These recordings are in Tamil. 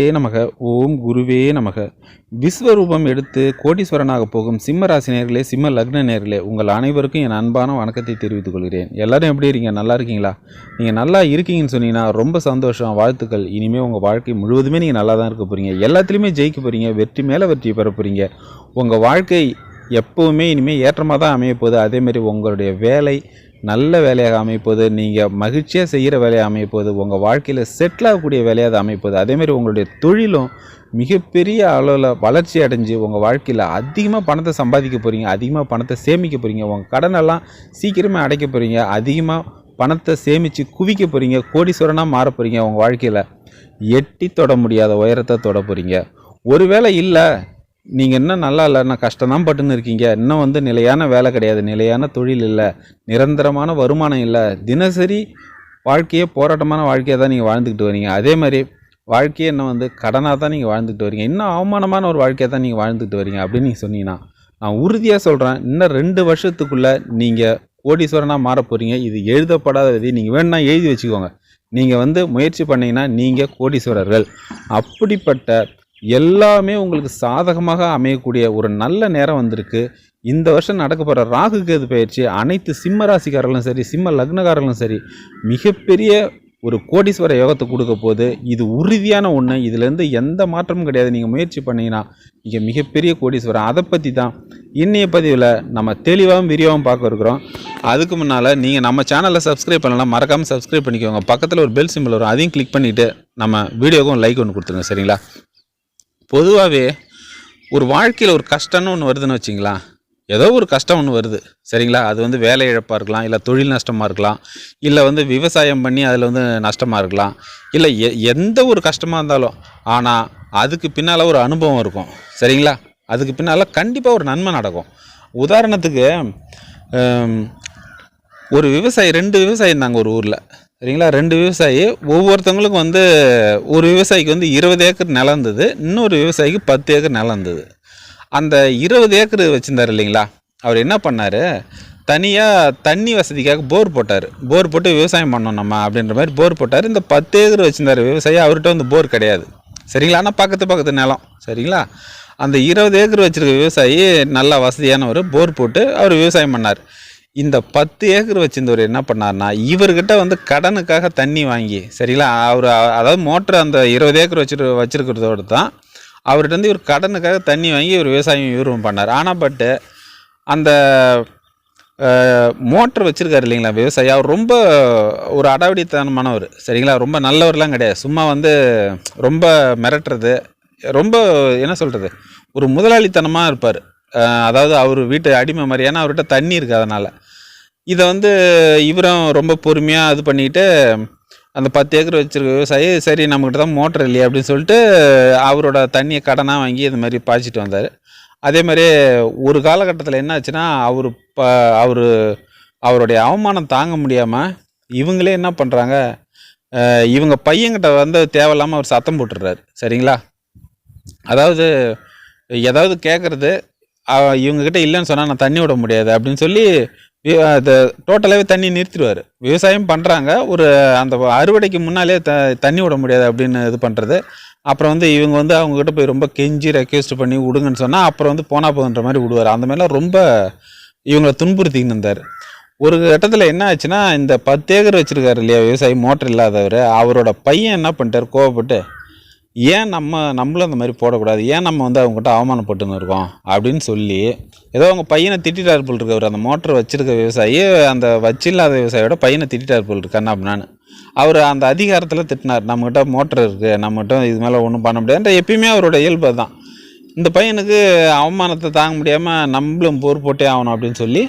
ஏ நமக ஓம் குருவே நமக. விஸ்வரூபம் எடுத்து கோடீஸ்வரனாக போகும் சிம்ம ராசி நேர்களே சிம்ம லக்ன நேர்களே உங்கள் அனைவருக்கும் என் அன்பான வணக்கத்தை தெரிவித்துக் கொள்கிறேன். எல்லாரும் எப்படி இருக்கீங்க? நல்லா இருக்கீங்களா? நீங்கள் நல்லா இருக்கீங்கன்னு சொன்னீங்கன்னா ரொம்ப சந்தோஷம் வாழ்த்துக்கள். இனிமேல் உங்கள் வாழ்க்கை முழுவதுமே நீங்கள் நல்லா தான் இருக்க போகிறீங்க எல்லாத்துலேயுமே ஜெயிக்க போகிறீங்க வெற்றி மேலே வெற்றி பெற போகிறீங்க உங்கள் வாழ்க்கை எப்போவுமே இனிமேல் ஏற்றமாக தான் அமைய போகுது. அதேமாரி உங்களுடைய வேலை நல்ல வேலையாக அமைப்போது நீங்கள் மகிழ்ச்சியாக செய்கிற வேலையாக அமைப்போது உங்கள் வாழ்க்கையில் செட்டில் ஆகக்கூடிய வேலையாக அது அமைப்போது. அதேமாரி உங்களுடைய தொழிலும் மிகப்பெரிய அளவில் வளர்ச்சி அடைஞ்சு உங்கள் வாழ்க்கையில் அதிகமாக பணத்தை சம்பாதிக்க போகிறீங்க அதிகமாக பணத்தை சேமிக்க போகிறீங்க உங்கள் கடனெல்லாம் சீக்கிரமே அடைக்க போகிறீங்க அதிகமாக பணத்தை சேமித்து குவிக்க போகிறீங்க கோடீஸ்வரனாக மாற போகிறீங்க உங்கள் வாழ்க்கையில் எட்டி தொட முடியாத உயரத்தை தொட போகிறீங்க ஒருவேளை இல்லை நீங்கள் இன்னும் நல்லா இல்லை நான் கஷ்டம்தான் பட்டுன்னு இருக்கீங்க. இன்னும் வந்து நிலையான வேலை கிடையாது நிலையான தொழில் இல்லை நிரந்தரமான வருமானம் இல்லை. தினசரி வாழ்க்கையே போராட்டமான வாழ்க்கையை தான் நீங்கள் வாழ்ந்துக்கிட்டு வரீங்க. அதே மாதிரி வாழ்க்கையே இன்னும் வந்து கடனாக தான் நீங்கள் வாழ்ந்துக்கிட்டு வரீங்க. இன்னும் அவமானமான ஒரு வாழ்க்கையை தான் நீங்கள் வாழ்ந்துக்கிட்டு வரீங்க அப்படின்னு நீங்கள் சொன்னீங்கன்னா நான் உறுதியாக சொல்கிறேன் இன்னும் ரெண்டு வருஷத்துக்குள்ளே நீங்கள் கோடீஸ்வரனாக மாற போகிறீங்க இது எழுதப்படாத விதி. நீங்கள் வேணும்னா எழுதி வச்சுக்கோங்க. நீங்கள் வந்து முயற்சி பண்ணிங்கன்னா நீங்கள் கோடீஸ்வரர்கள். அப்படிப்பட்ட எல்லாமே உங்களுக்கு சாதகமாக அமையக்கூடிய ஒரு நல்ல நேரம் வந்திருக்கு. இந்த வருஷம் நடக்க போகிற ராகு கேது பயிற்சி அனைத்து சிம்ம ராசிக்காரர்களும் சரி சிம்ம லக்னக்காரர்களும் சரி மிகப்பெரிய ஒரு கோடீஸ்வர யோகத்தை கொடுக்க போது இது உறுதியான ஒன்று இதுலேருந்து எந்த மாற்றமும் கிடையாது. நீங்கள் முயற்சி பண்ணீங்கன்னா நீங்கள் மிகப்பெரிய கோடீஸ்வரம் அதை பற்றி தான் இன்னைய பதிவில் நம்ம தெளிவாகவும் விரிவாகவும் பார்க்க இருக்கிறோம். அதுக்கு முன்னால் நீங்கள் நம்ம சேனலை சப்ஸ்கிரைப் பண்ணலாம் மறக்காமல் சப்ஸ்கிரைப் பண்ணிக்கோங்க. பக்கத்தில் ஒரு பெல் சிம்பிள் வரும். அதையும் கிளிக் பண்ணிவிட்டு நம்ம வீடியோக்கும் லைக் ஒன்று கொடுத்துருங்க. சரிங்களா? பொதுவாகவே ஒரு வாழ்க்கையில் ஒரு கஷ்டம்னு ஒன்று வருதுன்னு வச்சிங்களா ஏதோ ஒரு கஷ்டம் ஒன்று வருது. சரிங்களா? அது வந்து வேலை இழப்பாக இருக்கலாம் இல்லை தொழில் நஷ்டமாக இருக்கலாம் இல்லை வந்து விவசாயம் பண்ணி அதில் வந்து நஷ்டமாக இருக்கலாம் இல்லை எ எந்த ஒரு கஷ்டமாக இருந்தாலும் ஆனால் அதுக்கு பின்னால் ஒரு அனுபவம் இருக்கும். சரிங்களா? அதுக்கு பின்னால் கண்டிப்பாக ஒரு நன்மை நடக்கும். உதாரணத்துக்கு ஒரு விவசாயி ரெண்டு விவசாயி இருந்தாங்க ஒரு ஊரில். சரிங்களா? ரெண்டு விவசாயி. ஒவ்வொருத்தவங்களுக்கும் வந்து ஒரு விவசாயிக்கு வந்து இருபது ஏக்கர் நிலம் இருந்தது. இன்னொரு விவசாயிக்கு பத்து ஏக்கர் நிலம் இருந்தது. அந்த இருபது ஏக்கர் வச்சுருந்தார் இல்லைங்களா? அவர் என்ன பண்ணார்? தனியாக தண்ணி வசதிக்காக போர் போட்டார். போர் போட்டு விவசாயம் பண்ணோம் நம்ம அப்படின்ற மாதிரி போர் போட்டார். இந்த பத்து ஏக்கர் வச்சுருந்தார் விவசாயி. அவர்கிட்ட வந்து போர் கிடையாது. சரிங்களா? ஆனால் பக்கத்து பக்கத்து நிலம். சரிங்களா? அந்த இருபது ஏக்கர் வச்சுருக்க விவசாயி நல்லா வசதியானவர். போர் போட்டு அவர் விவசாயம் பண்ணார். இந்த பத்து ஏக்கர் வச்சிருந்தவர் என்ன பண்ணார்னா இவர்கிட்ட வந்து கடனுக்காக தண்ணி வாங்கி சரிங்களா? அவர் அதாவது மோட்டர் அந்த இருபது ஏக்கர் வச்சிரு வச்சுருக்கிறதோடு தான் அவர்கிட்ட வந்து இவர் கடனுக்காக தண்ணி வாங்கி இவர் விவசாயம் இவரும் பண்ணார். ஆனால் பட்டு அந்த மோட்டர் வச்சுருக்காரு இல்லைங்களா விவசாயி? அவர் ரொம்ப ஒரு அடாவடித்தனமானவர் சரிங்களா? ரொம்ப நல்லவர்லாம் கிடையாது. சும்மா வந்து ரொம்ப மிரட்டுறது ரொம்ப என்ன சொல்கிறது ஒரு முதலாளித்தனமாக இருப்பார். அதாவது அவர் வீட்டு அடிமை மாதிரி ஏன்னா அவர்கிட்ட தண்ணி இருக்குது அதனால் இதை வந்து இவரும் ரொம்ப பொறுமையாக இது பண்ணிக்கிட்டு அந்த பத்து ஏக்கர் வச்சுருக்க விவசாயி சரி நம்மக்கிட்ட தான் மோட்டர் இல்லையே அப்படின்னு சொல்லிட்டு அவரோட தண்ணியை கடனாக வாங்கி இது மாதிரி பாய்ச்சிட்டு வந்தார். அதே மாதிரி ஒரு காலகட்டத்தில் என்ன ஆச்சுன்னா அவர் ப அவர் அவருடைய அவமானம் தாங்க முடியாமல் இவங்களே என்ன பண்ணுறாங்க இவங்க பையன்கிட்ட வந்து தேவையில்லாமல் அவர் சத்தம் போட்டுடுறாரு. சரிங்களா? அதாவது ஏதாவது கேட்குறது இவங்கக்கிட்ட இல்லைன்னு சொன்னால் நான் தண்ணி விட முடியாது அப்படின்னு சொல்லி அது டோட்டலாகவே தண்ணி நிறுத்திடுவார். விவசாயம் பண்ணுறாங்க ஒரு அந்த அறுவடைக்கு முன்னாலே த தண்ணி விட முடியாது அப்படின்னு இது பண்ணுறது அப்புறம் வந்து இவங்க வந்து அவங்கக்கிட்ட போய் ரொம்ப கெஞ்சி ரெக்வெஸ்ட் பண்ணி விடுங்கன்னு சொன்னால் அப்புறம் வந்து போனா போகுன்ற மாதிரி விடுவார். அந்த மாதிரிலாம் ரொம்ப இவங்களை துன்புறுத்திக்கின்னு இருந்தார். ஒரு கட்டத்தில் என்ன ஆச்சுன்னா இந்த பத்து ஏக்கர் வச்சுருக்காரு இல்லையா விவசாயி மோட்டர் இல்லாதவர் அவரோட பையன் என்ன பண்ணிட்டார் கோவப்பட்டு ஏன் நம்ம நம்மளும் அந்த மாதிரி போடக்கூடாது? ஏன் நம்ம வந்து அவங்ககிட்ட அவமானப்பட்டுன்னு இருக்கோம்? அப்படின்னு சொல்லி ஏதோ அவங்க பையனை திட்டிட்டார் போல் இருக்கவர் அந்த மோட்டர் வச்சிருக்க விவசாயி அந்த வச்சில்லாத விவசாயியோட பையனை திட்டிட்டார் போல் இருக்கண்ணா அப்படின்னு அவர் அந்த அதிகாரத்தில் திட்டினார். நம்மகிட்ட மோட்டர் இருக்குது நம்மகிட்ட இது மேலே ஒன்றும் பண்ண முடியாதுன்ற எப்பயுமே அவரோட இயல்பு தான் இந்த பையனுக்கு அவமானத்தை தாங்க முடியாமல் நம்மளும் போர் போட்டே ஆகணும் அப்படின்னு சொல்லி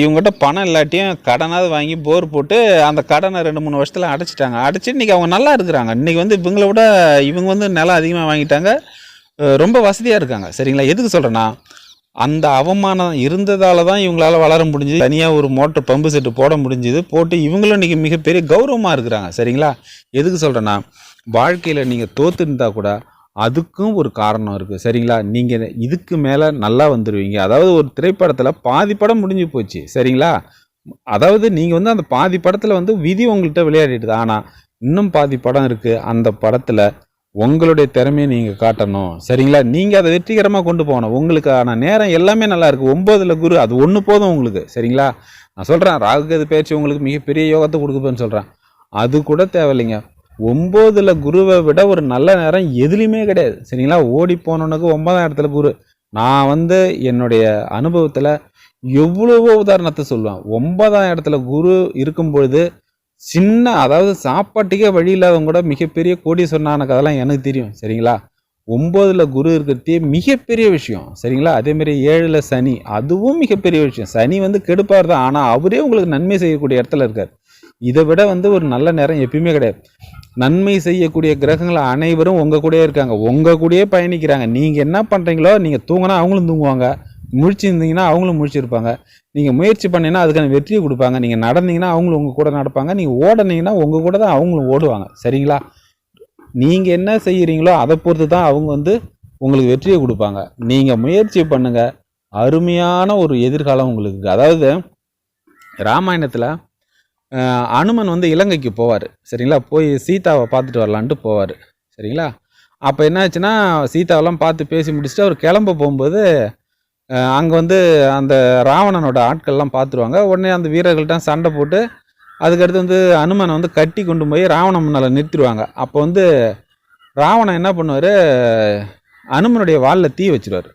இவங்ககிட்ட பணம் இல்லாட்டியும் கடனாவது வாங்கி போர் போட்டு அந்த கடனை ரெண்டு மூணு வருஷத்தில் அடைச்சிட்டாங்க. அடைச்சி இன்றைக்கி அவங்க நல்லா இருக்கிறாங்க. இன்றைக்கி வந்து இவங்கள விட இவங்க வந்து நிலம் அதிகமாக வாங்கிட்டாங்க. ரொம்ப வசதியாக இருக்காங்க. சரிங்களா? எதுக்கு சொல்கிறேன்னா அந்த அவமானம் இருந்ததால தான் இவங்களால வளர முடிஞ்சுது. தனியாக ஒரு மோட்டர் பம்பு செட்டு போட முடிஞ்சுது. போட்டு இவங்களும் இன்றைக்கி மிகப்பெரிய கௌரவமாக இருக்கிறாங்க. சரிங்களா? எதுக்கு சொல்கிறேன்னா வாழ்க்கையில் நீங்கள் தோத்துருந்தா கூட அதுக்கும் ஒரு காரணம் இருக்குது சரிங்களா? நீங்கள் இதுக்கு மேலே நல்லா வந்துடுவீங்க அதாவது ஒரு திரைப்படத்தில் பாதி படம் முடிஞ்சு போச்சு. சரிங்களா? அதாவது நீங்கள் வந்து அந்த பாதி படத்தில் வந்து விதி உங்கள்கிட்ட விளையாடிடுது ஆனால் இன்னும் பாதி படம் இருக்குது அந்த படத்தில் உங்களுடைய திறமையை நீங்கள் காட்டணும். சரிங்களா? நீங்கள் அதை வெற்றிகரமாக கொண்டு போகணும். உங்களுக்கு ஆனால் நேரம் எல்லாமே நல்லா இருக்குது ஒம்போதில் குரு அது ஒன்று போதும் உங்களுக்கு. சரிங்களா? நான் சொல்கிறேன் ராகுகது பயிற்சி உங்களுக்கு மிகப்பெரிய யோகத்தை கொடுக்குதுன்னு சொல்கிறேன் அது கூட தேவையில்லைங்க. ஒம்போதில் குருவை விட ஒரு நல்ல நேரம் எதுலேயுமே கிடையாது. சரிங்களா? ஓடி போனவனுக்கு ஒன்பதாம் இடத்துல குரு. நான் வந்து என்னுடைய அனுபவத்தில் எவ்வளவோ உதாரணத்தை சொல்லுவேன். ஒன்பதாம் இடத்துல குரு இருக்கும் பொழுது சின்ன அதாவது சாப்பாட்டுக்கே வழி இல்லாதவங்க கூட மிகப்பெரிய கோடீஸ்வரனான அதெல்லாம் எனக்கு தெரியும். சரிங்களா? ஒம்போதில் குரு இருக்கிறதே மிகப்பெரிய விஷயம். சரிங்களா? அதேமாரி ஏழில் சனி அதுவும் மிகப்பெரிய விஷயம். சனி வந்து கெடுப்பார் தான். ஆனால் அவரே உங்களுக்கு நன்மை செய்யக்கூடிய இடத்துல இருக்கார். இதை விட வந்து ஒரு நல்ல நேரம் எப்பயுமே கிடையாது. நன்மை செய்யக்கூடிய கிரகங்கள் அனைவரும் உங்கள் கூடயே இருக்காங்க. உங்கள் கூடயே பயணிக்கிறாங்க. நீங்கள் என்ன பண்ணுறீங்களோ நீங்கள் தூங்கினா அவங்களும் தூங்குவாங்க. முழிச்சிருந்தீங்கன்னா அவங்களும் முழிச்சிருப்பாங்க. நீங்கள் முயற்சி பண்ணீங்கன்னா அதுக்கான வெற்றியை கொடுப்பாங்க. நீங்கள் நடந்தீங்கன்னா அவங்களும் உங்கள் கூட நடப்பாங்க. நீங்கள் ஓடினீங்கன்னா உங்கள் கூட தான் அவங்களும் ஓடுவாங்க. சரிங்களா? நீங்கள் என்ன செய்கிறீங்களோ அதை பொறுத்து தான் அவங்க வந்து உங்களுக்கு வெற்றியை கொடுப்பாங்க. நீங்கள் முயற்சி பண்ணுங்கள் அருமையான ஒரு எதிர்காலம் உங்களுக்கு அதாவது ராமாயணத்தில் அனுமன் வந்து இலங்கைக்கு போவார். சரிங்களா? போய் சீதாவை பார்த்துட்டு வரலான்ட்டு போவார். சரிங்களா? அப்போ என்னாச்சுன்னா சீதாவெல்லாம் பார்த்து பேசி முடிச்சுட்டு அவர் கிளம்ப போகும்போது அங்கே வந்து அந்த ராவணனோட ஆட்கள்லாம் பார்த்துருவாங்க. உடனே அந்த வீரர்கள்ட்ட சண்டை போட்டு அதுக்கடுத்து வந்து அனுமனை வந்து கட்டி கொண்டு போய் ராவண முன்னால் நிறுத்திடுவாங்க. அப்போ வந்து ராவணன் என்ன பண்ணுவார்? அனுமனுடைய வாலில் தீ வச்சிருவார்.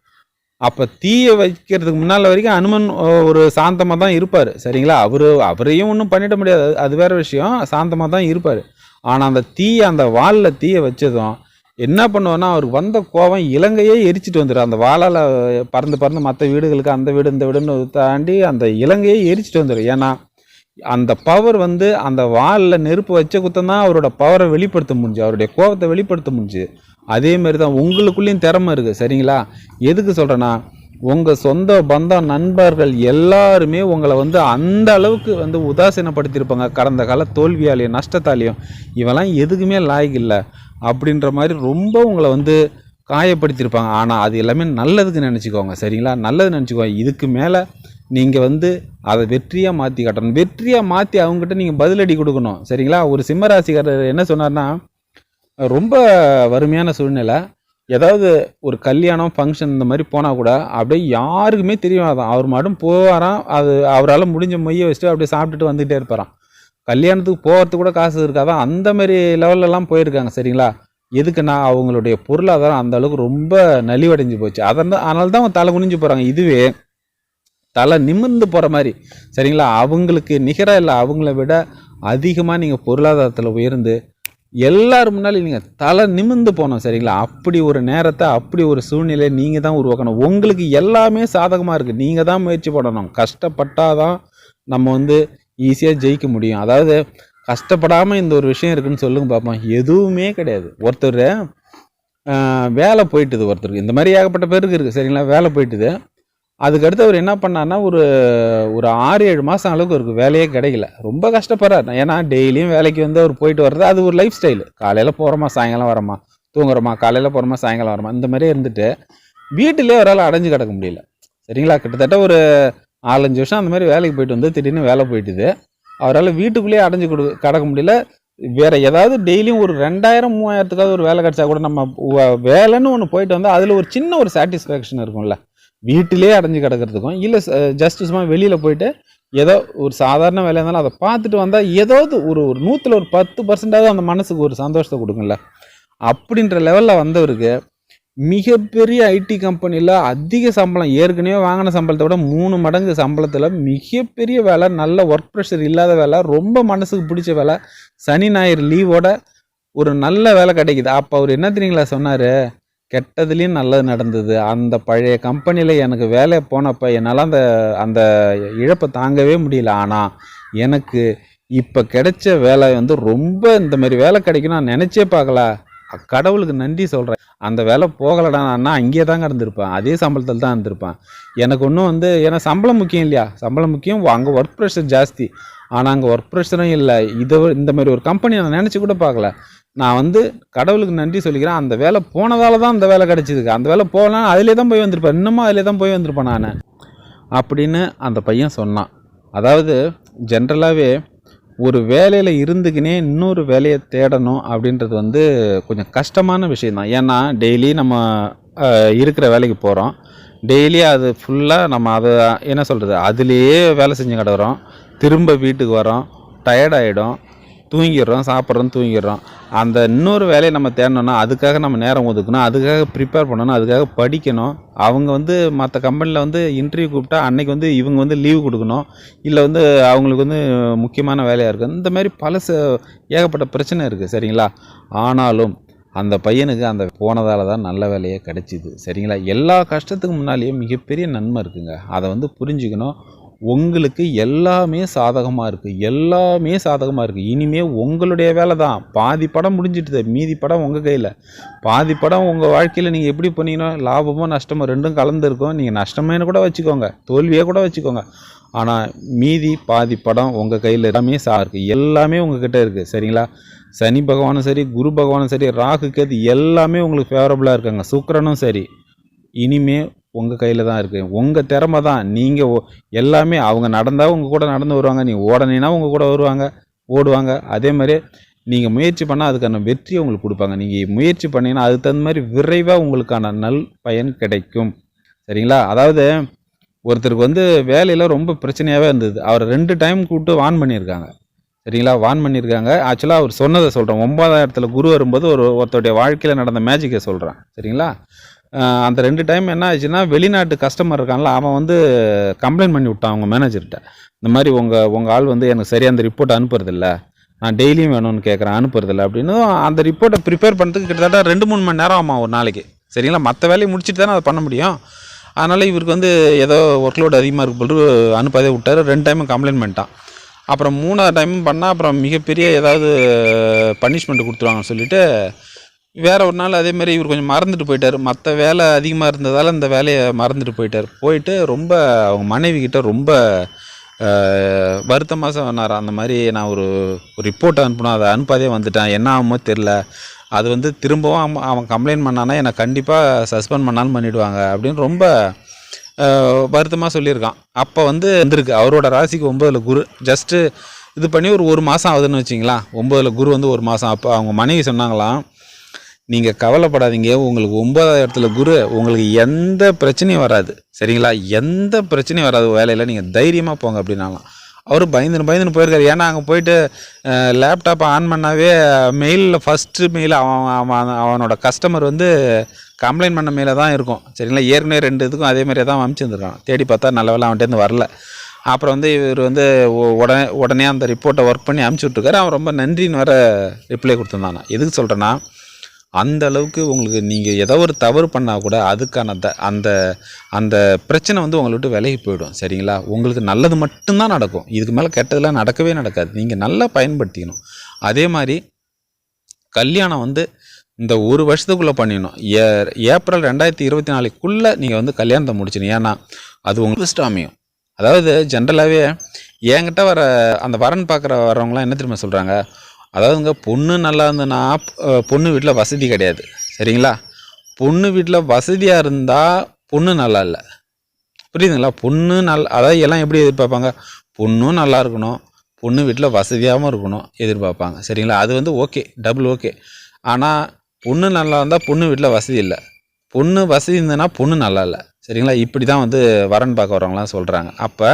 அப்போ தீயை வைக்கிறதுக்கு முன்னால் வரைக்கும் அனுமன் ஒரு சாந்தமாக தான் இருப்பார். சரிங்களா? அவர் அவரையும் ஒன்றும் பண்ணிட முடியாது. அது- வேறு வேற விஷயம். சாந்தமாக தான் இருப்பார். ஆனால் அந்த தீயை அந்த வாலில் தீயை வச்சதும் என்ன பண்ணுவோன்னா அவருக்கு வந்த கோவம் இலங்கையே எரிச்சிட்டு வந்துடும் அந்த வாழால் பறந்து பறந்து மற்ற வீடுகளுக்கு அந்த வீடு இந்த வீடுன்னு தாண்டி அந்த இலங்கையே எரிச்சிட்டு வந்துடும் ஏன்னா அந்த பவர் வந்து அந்த வாலில் நெருப்பு வச்ச குத்தம் தான் அவரோட பவரை வெளிப்படுத்த முடிஞ்சு அவருடைய கோபத்தை வெளிப்படுத்த முடிஞ்சு. அதே மாதிரி தான் உங்களுக்குள்ளேயும் திறமை இருக்குது சரிங்களா? எதுக்கு சொல்கிறேன்னா உங்கள் சொந்த பந்தம் நண்பர்கள் எல்லாருமே உங்களை வந்து அந்த அளவுக்கு வந்து உதாசீனப்படுத்தியிருப்பாங்க. கடந்த கால தோல்வியாலையும் நஷ்டத்தாலையும். இவெல்லாம் எதுக்குமே லாய்க்கு இல்லை. அப்படின்ற மாதிரி ரொம்ப உங்களை வந்து காயப்படுத்தியிருப்பாங்க. ஆனால் அது எல்லாமே நல்லதுக்கு நினச்சிக்கோங்க சரிங்களா? நல்லது நினச்சிக்கோங்க. இதுக்கு மேலே நீங்கள் வந்து அதை வெற்றியாக மாற்றி காட்டணும். வெற்றியாக மாற்றி அவங்ககிட்ட நீங்கள் பதிலடி கொடுக்கணும் சரிங்களா? ஒரு சிம்மராசிக்காரர் என்ன சொன்னார்னா ரொம்ப வறுமையான சூழ்நிலை. ஏதாவது ஒரு கல்யாணம் ஃபங்க்ஷன் இந்த மாதிரி போனால் கூட அப்படியே யாருக்குமே தெரியாதான் அவர் மட்டும் போவாராம் அது அவரால் முடிஞ்ச மொய்யை வச்சுட்டு அப்படியே சாப்பிட்டுட்டு வந்துகிட்டே இருப்பாராம். கல்யாணத்துக்கு போகிறதுக்கு கூட காசு இருக்காதான் அந்த மாதிரி லெவல்லலாம் போயிருக்காங்க சரிங்களா? எதுக்குன்னா அவங்களுடைய பொருளாதாரம் அந்த அளவுக்கு ரொம்ப நலிவடைஞ்சு போச்சு. அதனால அதனால தான் அவங்க தலை குனிஞ்சு போகிறாங்க இதுவே தலை நிமிர்ந்து போகிற மாதிரி சரிங்களா? அவங்களுக்கு நிகராக இல்லை அவங்கள விட அதிகமாக நீங்கள் பொருளாதாரத்தில் உயர்ந்து எல்லார் முன்னாடி நீங்கள் தலை நிமிர்ந்து போகணும் சரிங்களா? அப்படி ஒரு நேரத்தை அப்படி ஒரு சூழ்நிலையை நீங்கள் தான் உருவாக்கணும். உங்களுக்கு எல்லாமே சாதகமாக இருக்குது நீங்கள் தான் முயற்சி பண்ணணும். கஷ்டப்பட்டால் தான் நம்ம வந்து ஈஸியாக ஜெயிக்க முடியும். அதாவது கஷ்டப்படாமல் இந்த ஒரு விஷயம் இருக்குன்னு சொல்லுங்க பார்ப்போம் எதுவுமே கிடையாது. ஒருத்தர் வேலை போயிட்டுது ஒருத்தருக்கு. இந்த மாதிரி ஏகப்பட்ட பேருக்கு இருக்குது சரிங்களா? வேலை போயிட்டுது. அதுக்கடுத்து அவர் என்ன பண்ணார்னா ஒரு ஒரு ஆறு ஏழு மாதம் அளவுக்கு அவருக்கு வேலையே கிடைக்கல. ரொம்ப கஷ்டப்படுறார். ஏன்னா டெய்லியும் வேலைக்கு வந்து அவர் போயிட்டு வர்றது அது ஒரு லைஃப் ஸ்டைலு காலையில் போகிறோமா சாயங்காலம் வரோமா தூங்குறோமா காலையில் போகிறோமா சாயங்காலம் வரோமா இந்த மாதிரியே இருந்துட்டு வீட்டிலே அவரால் அடைஞ்சு கிடக்க முடியல. சரிங்களா? கிட்டத்தட்ட ஒரு நாலஞ்சு வருஷம் அந்த மாதிரி வேலைக்கு போயிட்டு வந்து திடீர்னு வேலை போயிட்டுது. அவரால் வீட்டுக்குள்ளேயே அடைஞ்சு கொடு கிடக்க முடியல. வேறு ஏதாவது டெய்லியும் ஒரு ரெண்டாயிரம் மூவாயிரத்துக்காவது ஒரு வேலை கிடச்சா கூட நம்ம வேலைன்னு ஒன்று போயிட்டு வந்தால் அதில் ஒரு சின்ன ஒரு சாட்டிஸ்ஃபேக்ஷன் இருக்கும்ல. வீட்டிலே அடைஞ்சு கிடக்கிறதுக்கும் இல்லை ஜஸ்ட் சும்மா வெளியில் போயிட்டு ஏதோ ஒரு சாதாரண வேலையாக இருந்தாலும் அதை பார்த்துட்டு வந்தால் ஏதாவது ஒரு ஒரு நூற்றில் ஒரு பத்து பர்சன்டாவது அந்த மனசுக்கு ஒரு சந்தோஷத்தை கொடுக்கும்ல. அப்படின்ற லெவலில் வந்தவருக்கு மிகப்பெரிய ஐடி கம்பெனியில் அதிக சம்பளம் ஏற்கனவே வாங்கின சம்பளத்தை விட மூணு மடங்கு சம்பளத்தில் மிகப்பெரிய வேலை நல்ல ஒர்க் ப்ரெஷர் இல்லாத வேலை ரொம்ப மனசுக்கு பிடிச்ச வேலை. சனி ஞாயிறு லீவோட ஒரு நல்ல வேலை கிடைக்குது. அப்போ அவர் என்ன தெரியுங்களா சொன்னார்? கெட்டதுலேயும் நல்லது நடந்தது. அந்த பழைய கம்பெனியில் எனக்கு வேலை போனப்போ என்னால் அந்த அந்த இழப்பை தாங்கவே முடியல. ஆனால் எனக்கு இப்போ கிடைச்ச வேலை வந்து ரொம்ப இந்த மாதிரி வேலை கிடைக்கும் நான் நினச்சே பார்க்கல. கடவுளுக்கு நன்றி சொல்கிறேன் அந்த வேலை போகலடா நான் அங்கேயே தாங்க இருந்திருப்பேன். அதே சம்பளத்தில் தான் இருந்திருப்பேன். எனக்கு ஒன்றும் வந்து ஏன்னா சம்பளம் முக்கியம் இல்லையா? சம்பளம் முக்கியம் அங்கே ஒர்க் ப்ரெஷர் ஜாஸ்தி. ஆனால் அங்கே ஒர்க் ப்ரெஷரும் இல்லை. இதை இந்த மாதிரி ஒரு கம்பெனி நான் நினச்சி கூட பார்க்கல. நான் வந்து கடவுளுக்கு நன்றி சொல்லிக்கிறேன். அந்த வேலை போனதால தான் அந்த வேலை கிடச்சிதுக்கு. அந்த வேலை போகலாம் அதிலே தான் போய் வந்திருப்பேன். இன்னமும் அதிலே தான் போய் வந்திருப்பேன் நான். அப்படின்னு அந்த பையன் சொன்னான். அதாவது ஜென்ரலாகவே ஒரு வேலையில் இருந்துக்கினே இன்னொரு வேலையை தேடணும் அப்படின்றது வந்து கொஞ்சம் கஷ்டமான விஷயந்தான் ஏன்னா டெய்லி நம்ம இருக்கிற வேலைக்கு போகிறோம் டெய்லி அது ஃபுல்லாக நம்ம அதை என்ன சொல்கிறது அதுலேயே வேலை செஞ்சு கிடக்குறோம். திரும்ப வீட்டுக்கு வரோம் டயர்டாகிடும் தூங்கிடுறோம் சாப்பிட்றோம் தூங்கிடுறோம். அந்த இன்னொரு வேலையை நம்ம தேடணும்னா அதுக்காக நம்ம நேரம் ஒதுக்கணும் அதுக்காக ப்ரிப்பேர் பண்ணணும் அதுக்காக படிக்கணும். அவங்க வந்து மற்ற கம்பெனியில் வந்து இன்டர்வியூ கூப்பிட்டா அன்னைக்கு வந்து இவங்க வந்து லீவு கொடுக்கணும். இல்லை வந்து அவங்களுக்கு வந்து முக்கியமான வேலையாக இருக்குது இந்த மாதிரி பல ச ஏகப்பட்ட பிரச்சனை இருக்குது சரிங்களா? ஆனாலும் அந்த பையனுக்கு அந்த போனதால் தான் நல்ல வேலையே கிடைச்சிது சரிங்களா? எல்லா கஷ்டத்துக்கு முன்னாலேயும் மிகப்பெரிய நன்மை இருக்குங்க. அதை வந்து புரிஞ்சுக்கணும். உங்களுக்கு எல்லாமே சாதகமாக இருக்குது எல்லாமே சாதகமாக இருக்குது இனிமே உங்களுடைய வேலை தான். பாதி படம் முடிஞ்சிட்டுது மீதி படம் உங்கள் கையில். பாதி படம் உங்கள் வாழ்க்கையில் நீங்கள் எப்படி பண்ணீங்கன்னா லாபமோ நஷ்டமோ ரெண்டும் கலந்துருக்கும். நீங்கள் நஷ்டமேனு கூட வச்சுக்கோங்க. தோல்வியே கூட வச்சுக்கோங்க. ஆனால் மீதி பாதி படம் உங்கள் கையில் எல்லாமே சா இருக்குது எல்லாமே உங்ககிட்ட இருக்குது சரிங்களா? சனி பகவானும் சரி குரு பகவானும் சரி ராகு கேது எல்லாமே உங்களுக்கு ஃபேவரபுளாக இருக்காங்க. சுக்கிரனும் சரி. இனிமே உங்கள் கையில் தான் இருக்குது உங்கள் திறமை தான். நீங்கள் எல்லாமே அவங்க நடந்தால் உங்கள் கூட நடந்து வருவாங்க. நீங்கள் ஓடனீங்கன்னா உங்கள் கூட வருவாங்க ஓடுவாங்க. அதே மாதிரி நீங்கள் முயற்சி பண்ணால் அதுக்கான வெற்றியை உங்களுக்கு கொடுப்பாங்க. நீங்கள் முயற்சி பண்ணீங்கன்னா அதுக்கு தகுந்த மாதிரி விரைவாக உங்களுக்கான நல் பயன் கிடைக்கும். சரிங்களா? அதாவது ஒருத்தருக்கு வந்து வேலையில் ரொம்ப பிரச்சனையாகவே இருந்தது. அவர் ரெண்டு டைம் கூப்பிட்டு வான் பண்ணியிருக்காங்க. சரிங்களா? வான் பண்ணியிருக்காங்க. ஆக்சுவலாக அவர் சொன்னதை சொல்கிறேன் ஒன்பதாம் இடத்துல குரு வரும்போது ஒரு ஒருத்தருடைய வாழ்க்கையில் நடந்த மேஜிக்கை சொல்கிறேன் சரிங்களா? அந்த ரெண்டு டைம் என்ன ஆச்சுன்னா வெளிநாட்டு கஸ்டமர் இருக்கான்ல அவன் வந்து கம்ப்ளைண்ட் பண்ணி விட்டான் அவங்க மேனேஜர்கிட்ட இந்த மாதிரி உங்கள் உங்கள் ஆள் வந்து எனக்கு சரியாக அந்த ரிப்போர்ட் அனுப்புறதில்ல. நான் டெய்லியும் வேணும்னு கேட்குறேன் அனுப்புறதில்ல அப்படின்னு அந்த ரிப்போர்ட்டை ப்ரிப்பேர் பண்ணுறதுக்கு கிட்டத்தட்ட ரெண்டு மூணு மணி நேரம் ஆமாம் ஒரு நாளைக்கு. சரிங்களா? மற்ற வேலையை முடிச்சுட்டு தானே அதை பண்ண முடியும். அதனால் இவருக்கு வந்து ஏதோ ஒர்க் லோடு அதிகமாக இருக்கு போட்டு அனுப்பாதே விட்டார். ரெண்டு டைமும் கம்ப்ளைண்ட் பண்ணிட்டான். அப்புறம் மூணாவது டைமும் பண்ணால் அப்புறம் மிகப்பெரிய ஏதாவது பனிஷ்மெண்ட் கொடுத்துருவாங்கன்னு சொல்லிட்டு வேறு ஒரு நாள் அதே மாதிரி இவர் கொஞ்சம் மறந்துட்டு போயிட்டார். மற்ற வேலை அதிகமாக இருந்ததால் இந்த வேலையை மறந்துட்டு போயிட்டார். போயிட்டு ரொம்ப அவங்க மனைவி கிட்ட ரொம்ப வருத்தமாக சொன்னார் அந்த மாதிரி நான் ஒரு ஒரு ரிப்போர்ட் அனுப்பினேன் அதை அனுப்பாதே வந்துட்டேன். என்ன ஆகுமோ தெரில அது வந்து திரும்பவும் அவன் அவன் கம்ப்ளைண்ட் பண்ணானா என்னை கண்டிப்பாக சஸ்பெண்ட் பண்ணாலும் பண்ணிவிடுவாங்க அப்படின்னு ரொம்ப வருத்தமாக சொல்லியிருக்கான். அப்போ வந்து வந்திருக்கு. அவரோட ராசிக்கு ஒம்பதில் குரு. ஜஸ்ட்டு இது பண்ணி ஒரு ஒரு மாதம் ஆகுதுன்னு வச்சிங்களா ஒம்பதில் குரு வந்து ஒரு மாதம் அப்போ அவங்க மனைவி சொன்னாங்களாம் நீங்கள் கவலைப்படாதீங்க. உங்களுக்கு ஒன்பதாவது இடத்துல குரு உங்களுக்கு எந்த பிரச்சனையும் வராது. சரிங்களா? எந்த பிரச்சனையும் வராது. வேலையில் நீங்கள் தைரியமாக போங்க அப்படின்னாலாம். அவர் பயந்துன்னு பயந்துன்னு போயிருக்காரு. ஏன்னா அங்கே போயிட்டு லேப்டாப் ஆன் பண்ணாவே மெயிலில் ஃபஸ்ட்டு மெயில் அவன் அவன் அவனோட கஸ்டமர் வந்து கம்ப்ளைண்ட் பண்ண மெயில தான் இருக்கும். சரிங்களா? ஏற்கனவே ரெண்டு இதுக்கும் அதே மாதிரியே தான் அனுப்பிச்சிருந்துருக்கான் தேடி பார்த்தா நல்ல வேலை அவன்கிட்டேருந்து வரல. அப்புறம் வந்து இவர் வந்து உடனே உடனே அந்த ரிப்போர்ட்டை ஒர்க் பண்ணி அனுப்பிச்சி விட்ருக்காரு அவன் ரொம்ப நன்றின்னு வர ரிப்ளை கொடுத்துருந்தானா. எதுக்கு சொல்கிறேன்னா அந்த அளவுக்கு உங்களுக்கு நீங்கள் ஏதோ ஒரு தவறு பண்ணால் கூட அதுக்கான த அந்த அந்த பிரச்சனை வந்து உங்களை விட்டு விலகி போயிடும். சரிங்களா? உங்களுக்கு நல்லது மட்டும்தான் நடக்கும். இதுக்கு மேலே கெட்டதெல்லாம் நடக்கவே நடக்காது. நீங்கள் நல்லா பயன்படுத்திக்கணும். அதே மாதிரி கல்யாணம் வந்து இந்த ஒரு வருஷத்துக்குள்ளே பண்ணிடணும். ஏ ஏப்ரல் ரெண்டாயிரத்தி இருபத்தி நாலுக்குள்ளே நீங்கள் வந்து கல்யாணத்தை முடிச்சிடணும். ஏன்னா அது உங்களுக்கு பெஸ்ட் அமையும் அதாவது ஜென்ரலாகவே என்கிட்ட வர அந்த வரன் பார்க்குற வரவங்களாம் என்ன தெரியுமா சொல்கிறாங்க அதாவதுங்க பொண்ணு நல்லா இருந்ததுன்னா பொண்ணு வீட்டில் வசதி கிடையாது. சரிங்களா? பொண்ணு வீட்டில் வசதியாக இருந்தால் பொண்ணு நல்லா இல்லை. புரியுதுங்களா? பொண்ணு நல் அதாவது எல்லாம் எப்படி எதிர்பார்ப்பாங்க? பொண்ணும் நல்லா இருக்கணும். பொண்ணு வீட்டில் வசதியாகவும் இருக்கணும் எதிர்பார்ப்பாங்க. சரிங்களா? அது வந்து ஓகே டபுள் ஓகே. ஆனால் பொண்ணு நல்லா இருந்தால் பொண்ணு வீட்டில் வசதி இல்லை. பொண்ணு வசதி இருந்ததுன்னா பொண்ணு நல்லா இல்லை. சரிங்களா? இப்படி தான் வந்து வரன் பார்க்க வரவங்களாம் சொல்கிறாங்க அப்போ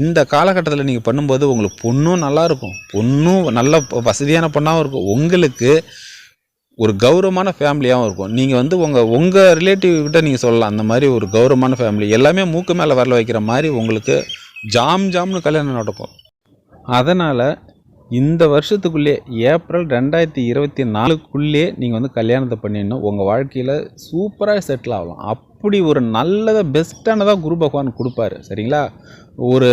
இந்த காலகட்டத்தில் நீங்கள் பண்ணும்போது உங்களுக்கு பொண்ணும் நல்லா இருக்கும். பொண்ணும் நல்ல வசதியான பொண்ணாகவும் இருக்கும். உங்களுக்கு ஒரு கௌரவமான ஃபேமிலியாகவும் இருக்கும். நீங்கள் வந்து உங்கள் உங்கள் ரிலேட்டிவ் கிட்ட நீங்கள் சொல்லலாம். அந்த மாதிரி ஒரு கௌரவமான ஃபேமிலி. எல்லாமே மூக்கு மேலே வரல வைக்கிற மாதிரி உங்களுக்கு ஜாம் ஜாம்னு கல்யாணம் நடக்கும். அதனால் இந்த வருஷத்துக்குள்ளே ஏப்ரல் ரெண்டாயிரத்தி இருபத்தி நாலுக்குள்ளே நீங்கள் வந்து கல்யாணத்தை பண்ணிடணும். உங்கள் வாழ்க்கையில் சூப்பராக செட்டில் ஆகலாம். அப்படி ஒரு நல்லதை பெஸ்ட்டானதாக குரு பகவான் கொடுப்பாரு. சரிங்களா? ஒரு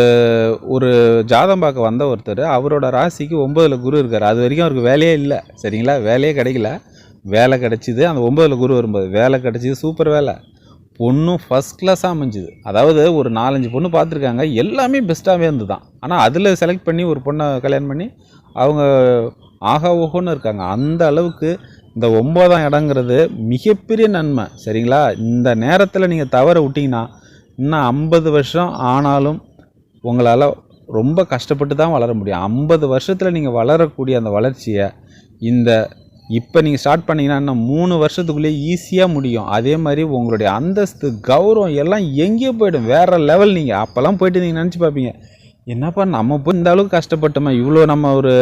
ஒரு ஜாதம் பார்க்க வந்த ஒருத்தர் அவரோட ராசிக்கு ஒம்பதில் குரு இருக்கார். அது வரைக்கும் அவருக்கு வேலையே இல்லை. சரிங்களா? வேலையே கிடைக்கல. வேலை கிடச்சிது. அந்த ஒம்பதில் குரு வரும்போது வேலை கிடச்சிது. சூப்பர் வேலை. பொண்ணும் ஃபஸ்ட் கிளாஸாக அமைஞ்சுது. அதாவது ஒரு நாலஞ்சு பொண்ணு பார்த்துருக்காங்க எல்லாமே பெஸ்ட்டாகவே இருந்து தான் ஆனால் அதில் செலக்ட் பண்ணி ஒரு பொண்ணை கல்யாணம் பண்ணி அவங்க ஆகா ஓஹோன்னு இருக்காங்க. அந்த அளவுக்கு இந்த ஒம்பதாம் இடங்கிறது மிகப்பெரிய நன்மை. சரிங்களா? இந்த நேரத்தில் நீங்கள் தவற விட்டிங்கன்னா இன்னும் ஐம்பது வருஷம் ஆனாலும் உங்களால் ரொம்ப கஷ்டப்பட்டு தான் வளர முடியும். ஐம்பது வருஷத்தில் நீங்கள் வளரக்கூடிய அந்த வளர்ச்சியை இந்த இப்போ நீங்கள் ஸ்டார்ட் பண்ணிங்கன்னா இன்னும் மூணு வருஷத்துக்குள்ளேயே ஈஸியாக முடியும். அதே மாதிரி உங்களுடைய அந்தஸ்து கௌரவம் எல்லாம் எங்கேயோ போயிடும். வேறு லெவல் நீங்கள் அப்போல்லாம் போயிட்டு நீங்கள் நினச்சி பார்ப்பீங்க. என்னப்பா நம்ம போய் இந்த அளவுக்கு கஷ்டப்பட்டோமா இவ்வளோ நம்ம ஒரு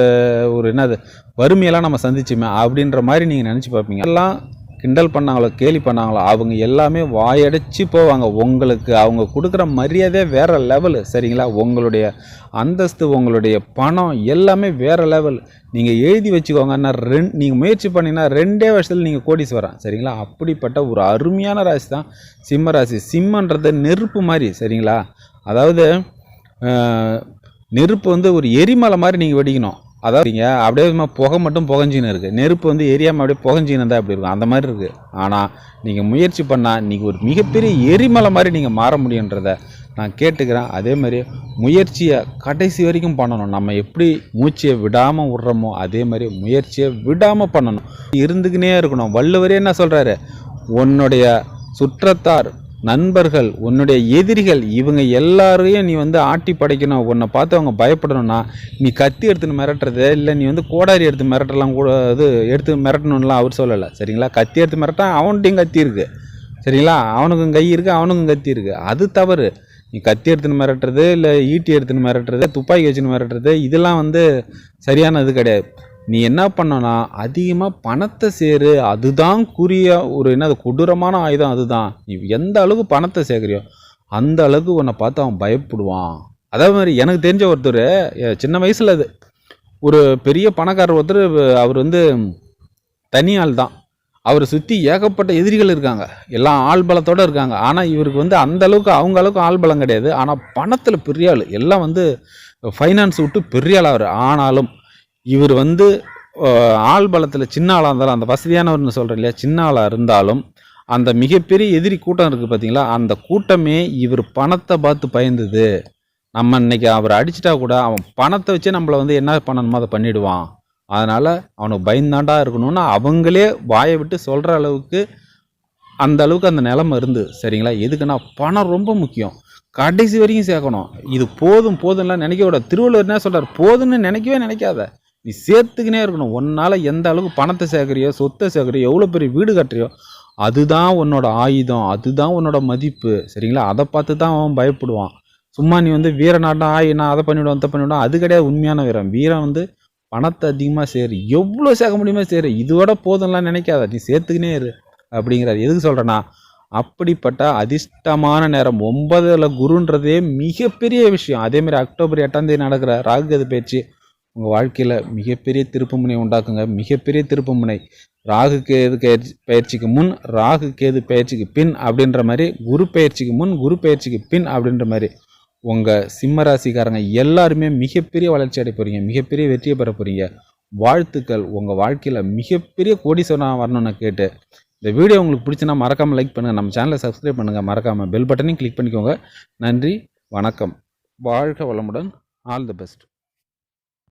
ஒரு என்னது வறுமையெல்லாம் நம்ம சந்திச்சுமே அப்படின்ற மாதிரி நீங்கள் நினச்சி பார்ப்பீங்க. எல்லாம் கிண்டல் பண்ணாங்களோ கேலி பண்ணாங்களோ அவங்க எல்லாமே வாயடைச்சு போவாங்க. உங்களுக்கு அவங்க கொடுக்குற மரியாதை வேறு லெவலு சரிங்களா? உங்களுடைய அந்தஸ்து உங்களுடைய பணம் எல்லாமே வேறு லெவல் நீங்கள் எழுதி வச்சுக்கோங்கன்னா ரெண் நீங்கள் முயற்சி பண்ணிங்கன்னா ரெண்டே வருஷத்தில் நீங்கள் கோடீஸ்வரன் சரிங்களா? அப்படிப்பட்ட ஒரு அருமையான ராசி தான் சிம்ம ராசி. சிம்மன்றது நெருப்பு மாதிரி சரிங்களா? அதாவது நெருப்பு வந்து ஒரு எரிமலை மாதிரி நீங்கள் வெடிக்கணும். அதாவது நீங்க அப்படியே புகை மட்டும் புகஞ்சின்னு இருக்குது நெருப்பு வந்து எரியாமல் அப்படியே புகஞ்சின்னு இருந்தால் அப்படி இருக்கும்? அந்த மாதிரி இருக்குது ஆனால் நீங்கள் முயற்சி பண்ணால் நீங்கள் ஒரு மிகப்பெரிய எரிமலை மாதிரி நீங்கள் மாற முடியுன்றதை நான் கேட்டுக்கிறேன். அதே மாதிரி முயற்சியை கடைசி வரைக்கும் பண்ணணும். நம்ம எப்படி மூச்சையை விடாமல் விட்றோமோ அதே மாதிரி முயற்சியை விடாமல் பண்ணணும். இருந்துக்கினே இருக்கணும். வள்ளுவரே என்ன சொல்கிறாரு உன்னுடைய சுற்றத்தார் நண்பர்கள் உன்னுடைய எதிரிகள் இவங்க எல்லாரையும் நீ வந்து ஆட்டி படைக்கணும் உன்னை பார்த்து அவங்க பயப்படணும்னா நீ கத்தி எடுத்துன்னு மிரட்டுறது இல்லை நீ வந்து கோடாரி எடுத்து மிரட்டலாம் கூட இது எடுத்து மிரட்டணும்லாம் அவர் சொல்லலை. சரிங்களா? கத்தி எடுத்து மிரட்டான் அவன்கிட்டையும் கத்தி இருக்கு. சரிங்களா? அவனுக்கும் கை இருக்குது அவனுக்கும் கத்தி இருக்கு. அது தவறு. நீ கத்தி எடுத்துன்னு மிரட்டுறது இல்லை ஈட்டி எடுத்துன்னு மிரட்டுறது துப்பாக்கி வச்சுன்னு மிரட்டுறது இதெல்லாம் வந்து சரியான இது கிடையாது. நீ என்ன பண்ணனா அதிகமாக பணத்தை சேரு அதுதான் கூறிய ஒரு என்ன கொடூரமான ஆயுதம் அதுதான். நீ எந்த அளவுக்கு பணத்தை சேர்க்குறியோ அந்த அளவுக்கு உன்னை பார்த்து அவன் பயப்படுவான். அதே மாதிரி எனக்கு தெரிஞ்ச ஒருத்தர் சின்ன வயசில் அது ஒரு பெரிய பணக்காரர் ஒருத்தர் அவர் வந்து தனி ஆள் தான். அவரை சுற்றி ஏகப்பட்ட எதிரிகள் இருக்காங்க. எல்லாம் ஆள் பலத்தோடு இருக்காங்க. ஆனால் இவருக்கு வந்து அந்த அளவுக்கு அவங்க அளவுக்கு ஆள் பலம் கிடையாது. ஆனால் பணத்தில் பெரிய ஆள். எல்லாம் வந்து ஃபைனான்ஸ் விட்டு பெரிய ஆள் அவர். ஆனாலும் இவர் வந்து ஆள் பலத்தில் சின்ன ஆளாக இருந்தாலும் அந்த வசதியானவர்னு சொல்கிறேன் இல்லையா சின்ன ஆளாக இருந்தாலும் அந்த மிகப்பெரிய எதிரி கூட்டம் இருக்குது பார்த்தீங்களா அந்த கூட்டமே இவர் பணத்தை பார்த்து பயந்தது. நம்ம இன்னைக்கு அவரை அடிச்சிட்டா கூட அவன் பணத்தை வச்சே நம்மளை வந்து என்ன பண்ணணுமோ அதை பண்ணிடுவான். அதனால் அவனுக்கு பயந்தாண்டா இருக்கணும்னு அவங்களே வாயை விட்டு சொல்கிற அளவுக்கு அந்த அளவுக்கு அந்த நிலமை இருந்து சரிங்களா எதுக்குன்னா பணம் ரொம்ப முக்கியம். கடைசி வரைக்கும் சேர்க்கணும். இது போதும் போதும்லாம் நினைக்க கூடாது திருவள்ளுவர் என்ன சொல்கிறார் போதும்னு நினைக்கவே நினைக்காத. நீ சேர்த்துக்கினே இருக்கணும். உன்னால் எந்த அளவுக்கு பணத்தை சேர்க்குறியோ சொத்தை சேர்க்குறியோ எவ்வளோ பெரிய வீடு கட்டுறியோ அதுதான் உன்னோட ஆயுதம் அதுதான் உன்னோட மதிப்பு. சரிங்களா? அதை பார்த்து தான் அவன் பயப்படுவான். சும்மா நீ வந்து வீரநாட்டம் ஆயி நான் அதை பண்ணிவிடுவேன் அதை பண்ணிவிடுவேன். அது கிடையாது. உண்மையான வீரம் வீரன் வந்து பணத்தை அதிகமாக சேரு. எவ்வளோ சேர்க்க முடியுமோ சேரு. இதோட போதும்லாம் நினைக்காத. நீ சேர்த்துக்கினே இரு அப்படிங்கிறார். எதுக்கு சொல்கிறேன்னா அப்படிப்பட்ட அதிர்ஷ்டமான நேரம். ஒன்பதில் குருன்றதே மிகப்பெரிய விஷயம். அதேமாதிரி அக்டோபர் எட்டாம் தேதி நடக்கிற ராகுகது பயிற்சி. உங்கள் வாழ்க்கையில் மிகப்பெரிய திருப்புமுனை உண்டாக்குங்க. மிகப்பெரிய திருப்புமுனை. ராகு கேது பயிற்சிக்கு முன் ராகு கேது பயிற்சிக்கு பின் அப்படின்ற மாதிரி குரு பயிற்சிக்கு முன் குரு பயிற்சிக்கு பின் அப்படின்ற மாதிரி உங்கள் சிம்ம ராசிக்காரங்க எல்லாருமே மிகப்பெரிய வளர்ச்சி அடைய போகிறீங்க மிகப்பெரிய வெற்றியை பெற போகிறீங்க வாழ்த்துக்கள். உங்கள் வாழ்க்கையில் மிகப்பெரிய கோடீஸ்வரனாக வரணும்னு கேட்டு இந்த வீடியோ உங்களுக்கு பிடிச்சுன்னா மறக்காமல் லைக் பண்ணுங்கள் நம்ம சேனலை சப்ஸ்கிரைப் பண்ணுங்கள் மறக்காமல் பெல் பட்டனையும் கிளிக் பண்ணிக்கோங்க. நன்றி. வணக்கம். வாழ்க வளமுடன். All the best